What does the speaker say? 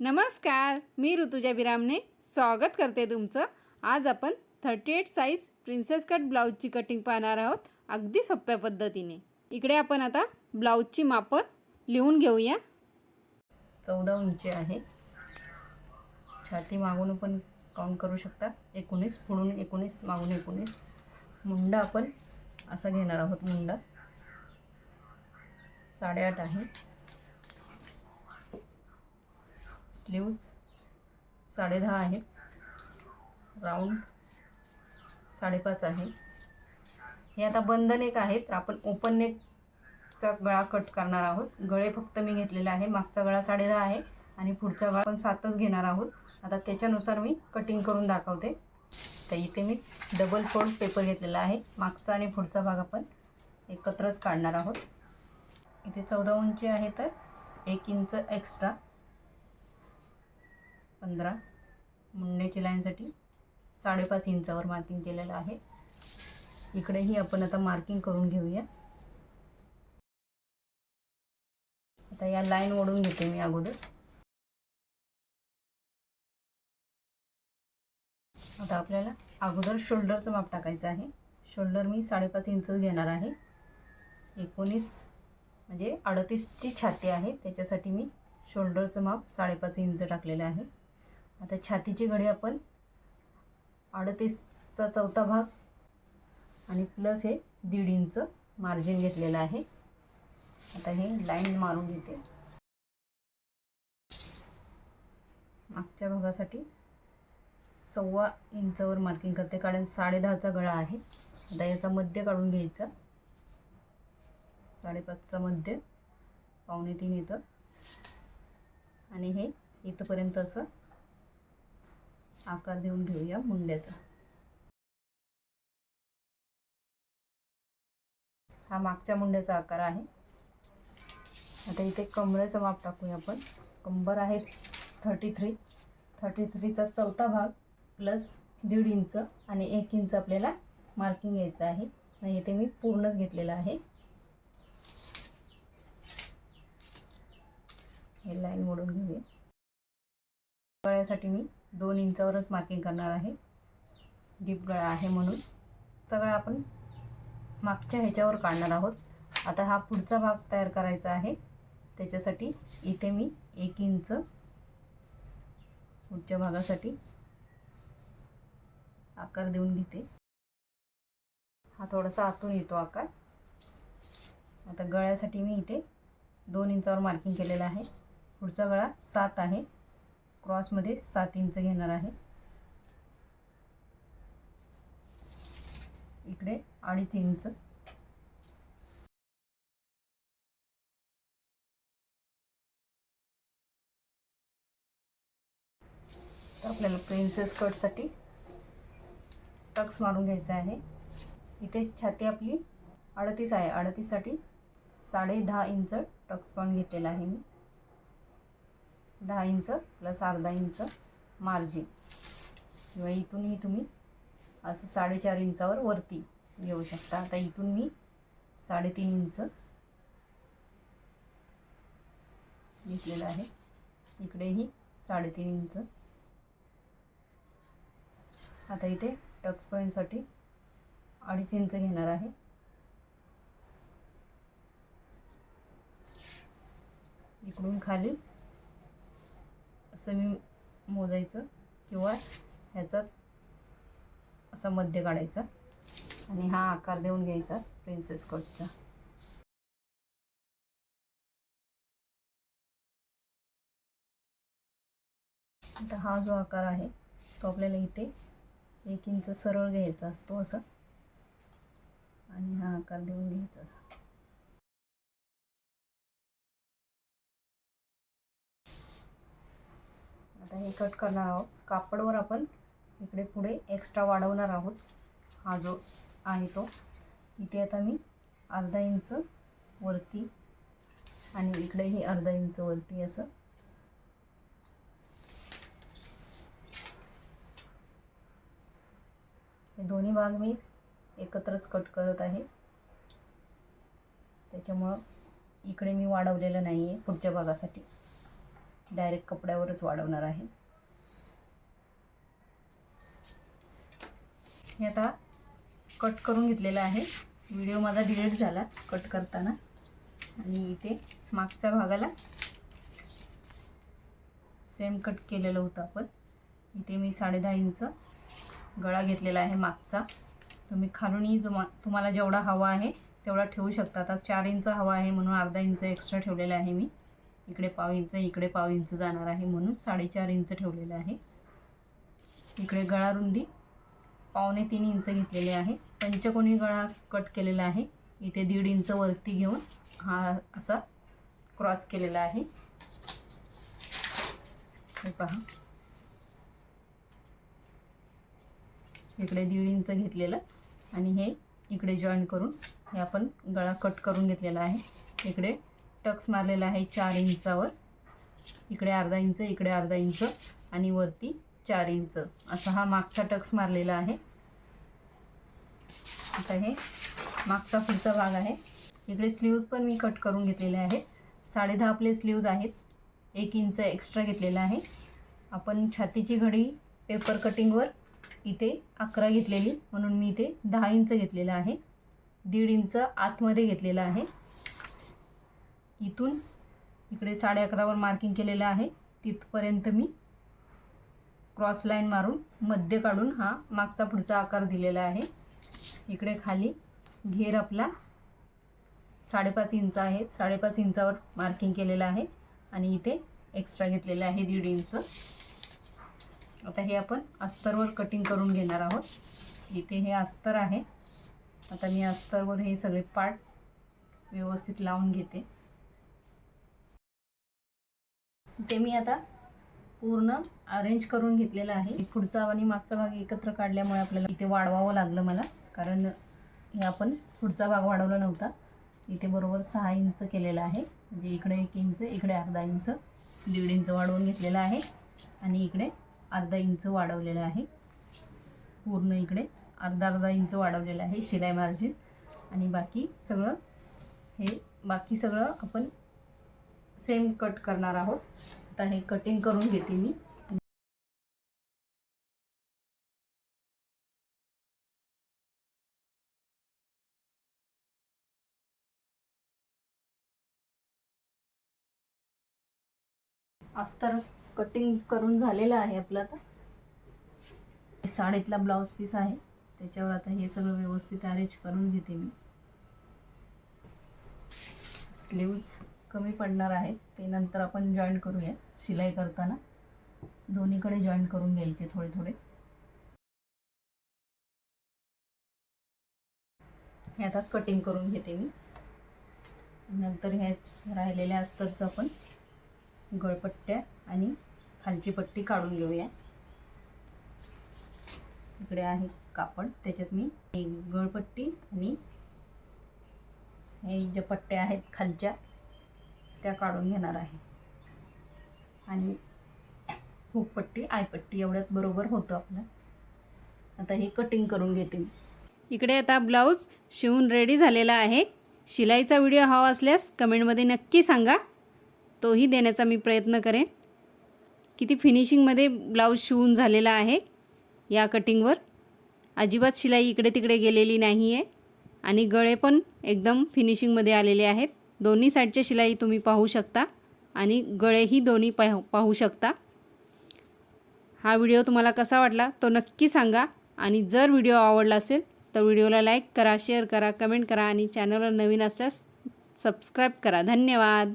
नमस्कार मी ऋतुजा बिरामने स्वागत करते तुमचं. आज आपण thirty eight size princess cut ब्लाऊजची cutting पाहणार आहोत अगदी सोप्या पद्धतीने. इकडे आपण आता ब्लाऊजची मापं लिहून घेऊया. चौदा उंची आहे. छाती मागून पण काउंट करू शकता. एकोणीस पुढून एकोणीस मागून एकोणीस. मुंडा आपण असा घेणार आहोत मुंडा. साडेआठ आहे. स्लीव्ज साडेदहा आहेत राऊंड साडेपाच आहे. हे आता बंद नेक आहेत. तर आपण ओपन नेकचा गळा कट करणार आहोत. गळे फक्त मी घेतलेला आहे. मागचा गळा साडेदहा आहे आणि पुढचा गळा पण सातच घेणार आहोत. आता त्याच्यानुसार मी कटिंग करून दाखवते. तर इथे मी डबल फोल्ड पेपर घेतलेला आहे. मागचा आणि पुढचा भाग आपण एकत्रच काढणार आहोत. इथे चौदा उंची आहे तर एक इंच एक्स्ट्रा पंधरा. मुंड्याची लाईनसाठी साडेपाच इंचावर मार्किंग केलेलं आहे. इकडेही आपण आता मार्किंग करून घेऊया. आता या लाईन ओढून घेते मी अगोदर. आता आपल्याला अगोदर शोल्डरचं माप टाकायचं आहे. शोल्डर मी साडेपाच इंच घेणार आहे. एकोणीस म्हणजे अडतीसची छाती आहे. त्याच्यासाठी मी शोल्डरचं माप साडेपाच इंच टाकलेलं आहे. आता छातीची घडी आपण अडतीसचा चौथा भाग आणि प्लस हे दीड इंच मार्जिन घेतलेलं आहे. आता हे लाईन मारून घेते. मागच्या भागासाठी सव्वा इंचावर मार्किंग करते कारण साडेदहाचा गळा आहे. आता याचा मध्य काढून घ्यायचा. साडेपाचचा मध्य पावणे तीन इथं. आणि हे इथंपर्यंत असं आकार देऊन घेऊया मुंड्याचा. हा मागच्या मुंड्याचा आकार आहे. आता इथे कमरेचं माप टाकूया आपण. कंबर आहे थर्टी थ्री थर्टी थ्रीचा चौथा भाग प्लस दीड इंच आणि एक इंच आपल्याला मार्किंग घ्यायचं आहे. आणि इथे मी पूर्णच घेतलेलं आहे. हे लाईन मोडून घेऊया. गळ्यासाठी मी दोन इंचावरच मार्किंग करणार आहे. डीप गळा आहे म्हणून. सगळं आपण मागच्या ह्याच्यावर काढणार आहोत. आता हा पुढचा भाग तयार करायचा आहे. त्याच्यासाठी इथे मी एक इंच पुढच्या भागासाठी आकार देऊन घेते. हा थोडासा आतून येतो आकार. आता गळ्यासाठी मी इथे दोन इंचावर मार्किंग केलेलं आहे. पुढचा गळा सात आहे. क्रॉसमध्ये सात इंच घेणार आहे. इकडे अडीच इंच. तर आपल्याला प्रिन्सेस कटसाठी टक्स मारून घ्यायचा आहे. इथे छाती आपली अडतीस आहे. अडतीससाठी साडे दहा इंच टक्स पॉईंट घेतलेला आहे मी. दहा इंच प्लस अर्धा इंच मार्जिन किंवा इथूनही तुम्ही असं साडेचार इंचावर वरती घेऊ शकता. आता इथून मी साडेतीन इंच घेतलेलं आहे. इकडेही साडेतीन इंच. आता इथे टक्स पॉईंटसाठी अडीच इंच घेणार आहे. इकडून खाली मी मोजायचं किंवा ह्याचा असा मध्य काढायचा. आणि हा आकार देऊन घ्यायचा प्रिन्सेस कटचा आता हा जो आकार आहे तो आपल्याला इथे एक इंच सरळ घ्यायचा असतो असा. आणि हा आकार देऊन घ्यायचा असा. आता हे कट करणार आहोत. कापडवर आपण इकडे पुढे एक्स्ट्रा वाढवणार आहोत. हा जो आहे तो. इथे आता मी अर्धा इंच वरती आणि इकडेही अर्धा इंच वरती असं. हे दोन्ही भाग मी एकत्रच कट करत आहे. त्याच्यामुळं इकडे मी वाढवलेलं नाही आहे पुढच्या भागासाठी. डायरेक्ट कपड्यावरच वाढवणार आहे. हे आता कट करून घेतलेलं आहे. व्हिडिओ माझा डिलीट झाला कट करताना. आणि इथे मागच्या भागाला सेम कट केलेलं होतं आपण. इथे मी साडेदहा इंच गळा घेतलेला आहे मागचा. तुम्ही खालूनही जो मा तुम्हाला जेवढा हवा आहे तेवढा ठेवू शकता. आता चार इंच हवा आहे म्हणून अर्धा इंच एक्स्ट्रा ठेवलेला आहे मी. इकडे पाव इंच इकडे पाव इंच जाणार आहे म्हणून साडेचार इंच ठेवलेलं आहे. इकडे गळा रुंदी पावणे तीन इंच घेतलेले आहे. पंचकोनी गळा कट केलेला आहे. इथे दीड इंच वरती घेऊन हा असा क्रॉस केलेला आहे. हे पहा. इकडे दीड इंच घेतलेलं आणि हे इकडे जॉईन करून हे आपण गळा कट करून घेतलेला आहे. इकडे टक्स मारलेला आहे चार इंचावर. इकडे अर्धा इंच इकडे अर्धा इंच आणि वरती चार इंच. असा हा मागचा टक्स मारलेला आहे. आता हे मागचा पुढचा भाग आहे. इकडे स्लीव्ज पण मी कट करून घेतलेले आहे साडेदहा आपले स्लीव्ज आहेत. एक इंच एक्स्ट्रा घेतलेला आहे. आपण छातीची घडी पेपर कटिंगवर इथे अकरा घेतलेली म्हणून मी इथे दहा इंच घेतलेलं आहे. दीड इंच आतमध्ये घेतलेलं आहे. इथून इकडे साडे अकरावर मार्किंग केलेलं आहे. तिथपर्यंत मी क्रॉस लाईन मारून मध्य काढून हा मागचा पुढचा आकार दिलेला आहे. इकडे खाली घेर आपला साडेपाच इंच आहे. साडेपाच इंचावर मार्किंग केलेलं आहे आणि इथे एक्स्ट्रा घेतलेलं आहे दीड इंच. आता हे आपण अस्तरवर कटिंग करून घेणार आहोत. इथे हे अस्तर आहे. आता मी अस्तरवर हे सगळे पार्ट व्यवस्थित लावून घेते. ते मी आता पूर्ण अरेंज करून घेतलेलं आहे. पुढचा आणि मागचा भाग एकत्र काढल्यामुळे आपल्याला इथे वाढवावं लागलं मला. कारण हे आपण पुढचा भाग वाढवला नव्हता. इथे बरोबर सहा इंच केलेलं आहे. म्हणजे इकडे एक इंच इकडे अर्धा इंच दीड इंच वाढवून घेतलेलं आहे. आणि इकडे अर्धा इंच वाढवलेलं आहे. पूर्ण इकडे अर्धा अर्धा इंच वाढवलेलं आहे शिलाई मार्जिन आणि बाकी सगळं हे बाकी सगळं आपण सेम कट करणार आहोत. आता हे कटिंग करून घेते मी. अस्तर कटिंग करून झालेलं आहे आपलं आता. साडीतला ब्लाऊज पीस आहे. त्याच्यावर आता हे सगळं व्यवस्थित अरेंज करून घेते मी. स्लीव्ज कमी पडणार आहेत ते नंतर आपण जॉईन करूया शिलाई करताना. दोन्हीकडे जॉईन करून घ्यायचे थोडे थोडे. हे आता कटिंग करून घेते मी. नंतर हे राहिलेल्या अस्तरचं आपण गळपट्ट्या आणि खालची पट्टी काढून घेऊया. इकडे आहे कापड त्याच्यात मी एक गळपट्टी आणि हे ज्या पट्ट्या आहेत खालच्या त्या काढून घेणार आहे. आणि हुकपट्टी आयपट्टी एवढ्यात बरोबर होतं आपलं. आता हे कटिंग करून घेते इकडे आता ब्लाऊज शिवून रेडी झालेला आहे. शिलाईचा व्हिडिओ हवा असल्यास कमेंटमध्ये नक्की सांगा. तोही देण्याचा मी प्रयत्न करेन. किती फिनिशिंगमध्ये ब्लाऊज शिवून झालेला आहे या कटिंगवर अजिबात शिलाई इकडे तिकडे गेलेली नाही आहे आणि गळे पण एकदम फिनिशिंगमध्ये आलेले आहेत. दोन्ही साईडचे शिलाई तुम्ही पाहू शकता आणि गळेही दोन्ही पाहू पाहू शकता. हा व्हिडिओ तुम्हाला कसा वाटला तो नक्की सांगा आणि जर व्हिडिओ आवडला असेल तर व्हिडिओला लाईक करा शेअर करा कमेंट करा आणि चॅनलवर नवीन असल्यास सबस्क्राईब करा. धन्यवाद.